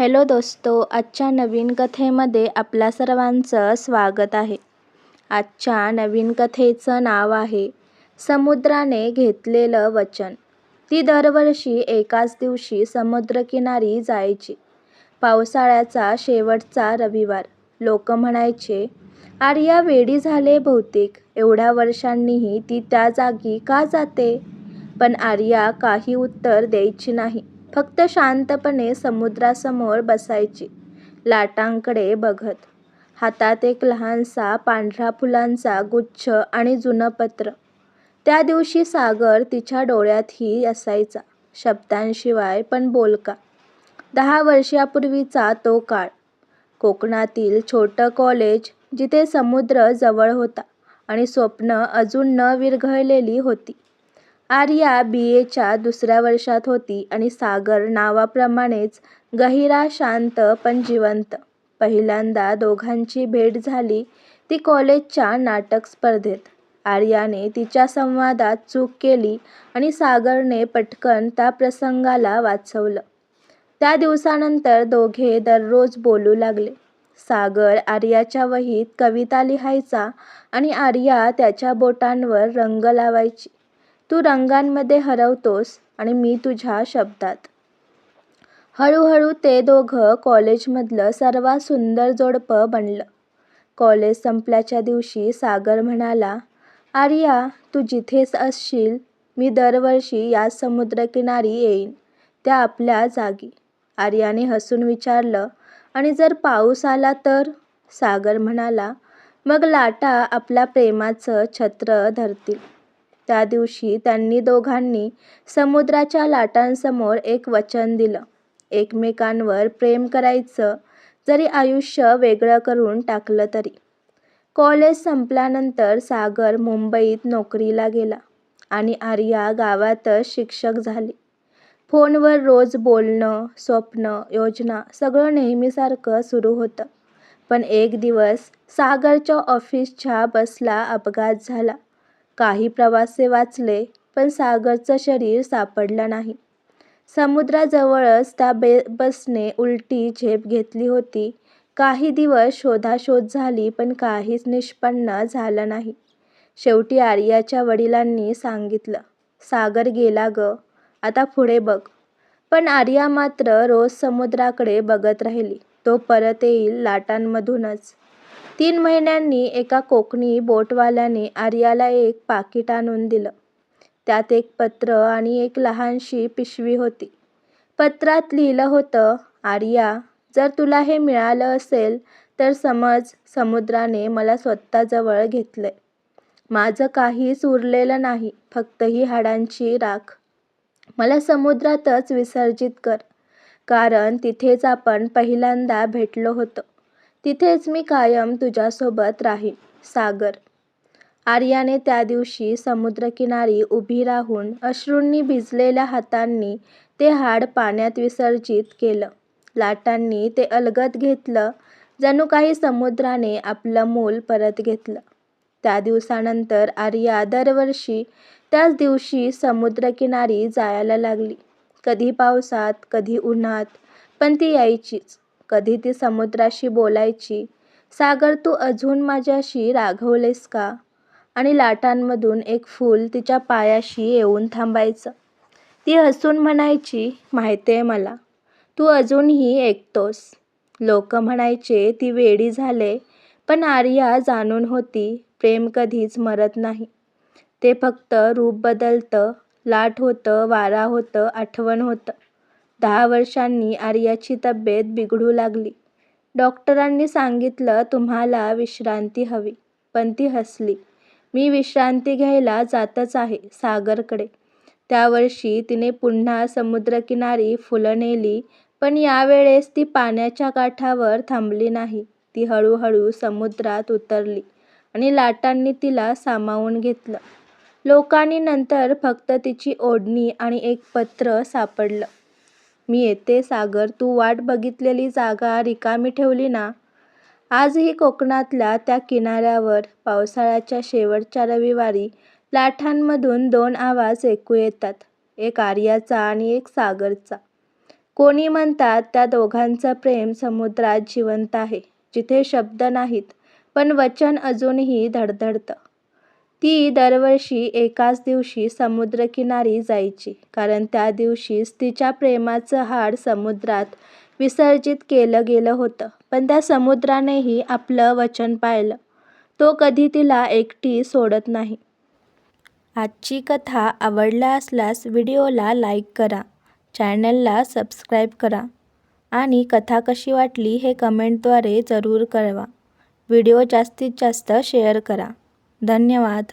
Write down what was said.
Hello दोस्तो आजच्या नवीन कथेमध्ये आपल्या सर्वांचं स्वागत आहे. आजच्या नवीन कथेचं नाव आहे समुद्राने घेतलेलं वचन. ती दरवर्षी एकाच दिवशी समुद्रकिनारी जायची. पावसाळ्याचा शेवटचा रविवार. लोक म्हणायचे आर्या वेडी झाले बहुतेक. एवढ्या वर्षांनीही ती त्या जागी का जाते पण आर्या काही उत्तर द्यायची नाही. फक्त शांतपणे समुद्रासमोर बसायची. लाटांकडे बघत. हातात एक लहानसा पांढरा फुलांचा गुच्छ आणि जुनं पत्र. त्या दिवशी सागर तिच्या डोळ्यातही असायचा शब्दांशिवाय पण बोलका. दहा वर्षापूर्वीचा तो काळ. कोकणातील छोटं कॉलेज जिथे समुद्र जवळ होता आणि स्वप्न अजून न विरघळलेली होती. आर्या बी एच्या दुसऱ्या वर्षात होती आणि सागर नावाप्रमाणेच गहिरा शांत पण जिवंत. पहिल्यांदा दोघांची भेट झाली ती कॉलेजच्या नाटक स्पर्धेत. आर्याने तिच्या संवादात चूक केली आणि सागरने पटकन त्या प्रसंगाला वाचवलं. त्या दिवसानंतर दोघे दररोज बोलू लागले. सागर आर्याच्या वहीत कविता लिहायचा आणि आर्या त्याच्या बोटांवर रंग लावायची. तू रंगांमध्ये हरवतोस आणि मी तुझ्या शब्दात. हळूहळू ते दोघं कॉलेजमधलं सर्वात सुंदर जोडपं बनलं. कॉलेज संपल्याच्या दिवशी सागर म्हणाला आर्या तू जिथेच असशील मी दरवर्षी या समुद्रकिनारी येईन त्या आपल्या जागी. आर्याने हसून विचारलं आणि जर पाऊस आला तर? सागर म्हणाला मग लाटा आपल्या प्रेमाचं छत्र धरतील. त्या दिवशी त्यांनी दोघांनी समुद्राच्या लाटांसमोर एक वचन दिलं. एकमेकांवर प्रेम करायचं जरी आयुष्य वेगळं करून टाकलं तरी. कॉलेज संपल्यानंतर सागर मुंबईत नोकरीला गेला आणि आर्या गावातच शिक्षक झाली. फोनवर रोज बोलणं स्वप्न योजना सगळं नेहमीसारखं सुरू होतं. पण एक दिवस सागरच्या ऑफिसच्या बसला अपघात झाला. काही प्रवासी वाचले पण सागरचं शरीर सापडलं नाही. समुद्राजवळच त्या बे बसने उलटी झेप घेतली होती. काही दिवस शोधाशोध झाली पण काहीच निष्पन्न झालं नाही. शेवटी आर्याच्या वडिलांनी सांगितलं सागर गेला ग आता पुढे बघ. पण आर्या मात्र रोज समुद्राकडे बघत राहिली. तो परत येईल लाटांमधूनच. तीन महिन्यांनी एका कोकणी बोटवाल्याने आर्याला एक पाकिट आणून दिलं. त्यात एक पत्र आणि एक लहानशी पिशवी होती. पत्रात लिहिलं होतं आर्या जर तुला हे मिळालं असेल तर समज समुद्राने मला स्वतःजवळ घेतलंय. माझं काहीच उरलेलं नाही फक्त ही हाडांची राख. मला समुद्रातच विसर्जित कर. कारण तिथेच आपण पहिल्यांदा भेटलो होतो. तिथेच मी कायम तुझ्यासोबत राहीन सागर. आर्याने त्या दिवशी समुद्रकिनारी उभी राहून अश्रूंनी भिजलेल्या हातांनी ते हाड पाण्यात विसर्जित केलं. लाटांनी ते अलगद घेतलं जणू काही समुद्राने आपलं मूल परत घेतलं. त्या दिवसानंतर आर्या दरवर्षी त्याच दिवशी समुद्रकिनारी जायला लागली. कधी पावसात कधी उन्हात पण ती यायचीच. कधी ती समुद्राशी बोलायची? सागर तू अजून माझ्याशी रागवलेस का? आणि लाटांमधून एक फूल तिच्या पायाशी येऊन थांबायचं. ती हसून म्हणायची माहिती आहे मला तू अजूनही ऐकतोस. लोक म्हणायचे ती वेडी झाले पण आर्या जाणून होती प्रेम कधीच मरत नाही. ते फक्त रूप बदलतं लाट होतं वारा होतं आठवण होतं. दहा वर्षांनी आर्याची तब्येत बिघडू लागली. डॉक्टरांनी सांगितलं तुम्हाला विश्रांती हवी. पण ती हसली. मी विश्रांती घ्यायला जातच आहे सागरकडे. त्या वर्षी तिने पुन्हा समुद्रकिनारी फुलं नेली पण यावेळेस ती पाण्याच्या काठावर थांबली नाही. ती हळूहळू समुद्रात उतरली आणि लाटांनी तिला सामावून घेतलं. लोकांनी नंतर फक्त तिची ओढणी आणि एक पत्र सापडलं. मी येते सागर. तू वाट बघितलेली जागा रिकामी ठेवली ना? आजही कोकणातल्या त्या किनाऱ्यावर पावसाळ्याच्या शेवटच्या रविवारी लाटांमधून दोन आवाज ऐकू येतात. एक आर्याचा आणि एक सागरचा. कोणी म्हणतात त्या दोघांचं प्रेम समुद्रात जिवंत आहे जिथे शब्द नाहीत पण वचन अजूनही धडधडतं. ती दरवर्षी एकाच दिवशी समुद्रकिनारी जायची कारण त्या दिवशीच तिच्या प्रेमाचं हाड समुद्रात विसर्जित केलं गेलं होतं. पण त्या समुद्रानेही आपलं वचन पाळलं. तो कधी तिला एकटी सोडत नाही. आजची कथा आवडला असल्यास व्हिडिओला लाईक करा चॅनलला सबस्क्राईब करा आणि कथा कशी वाटली हे कमेंटद्वारे जरूर कळवा. व्हिडिओ जास्तीत जास्त शेअर करा. धन्यवाद.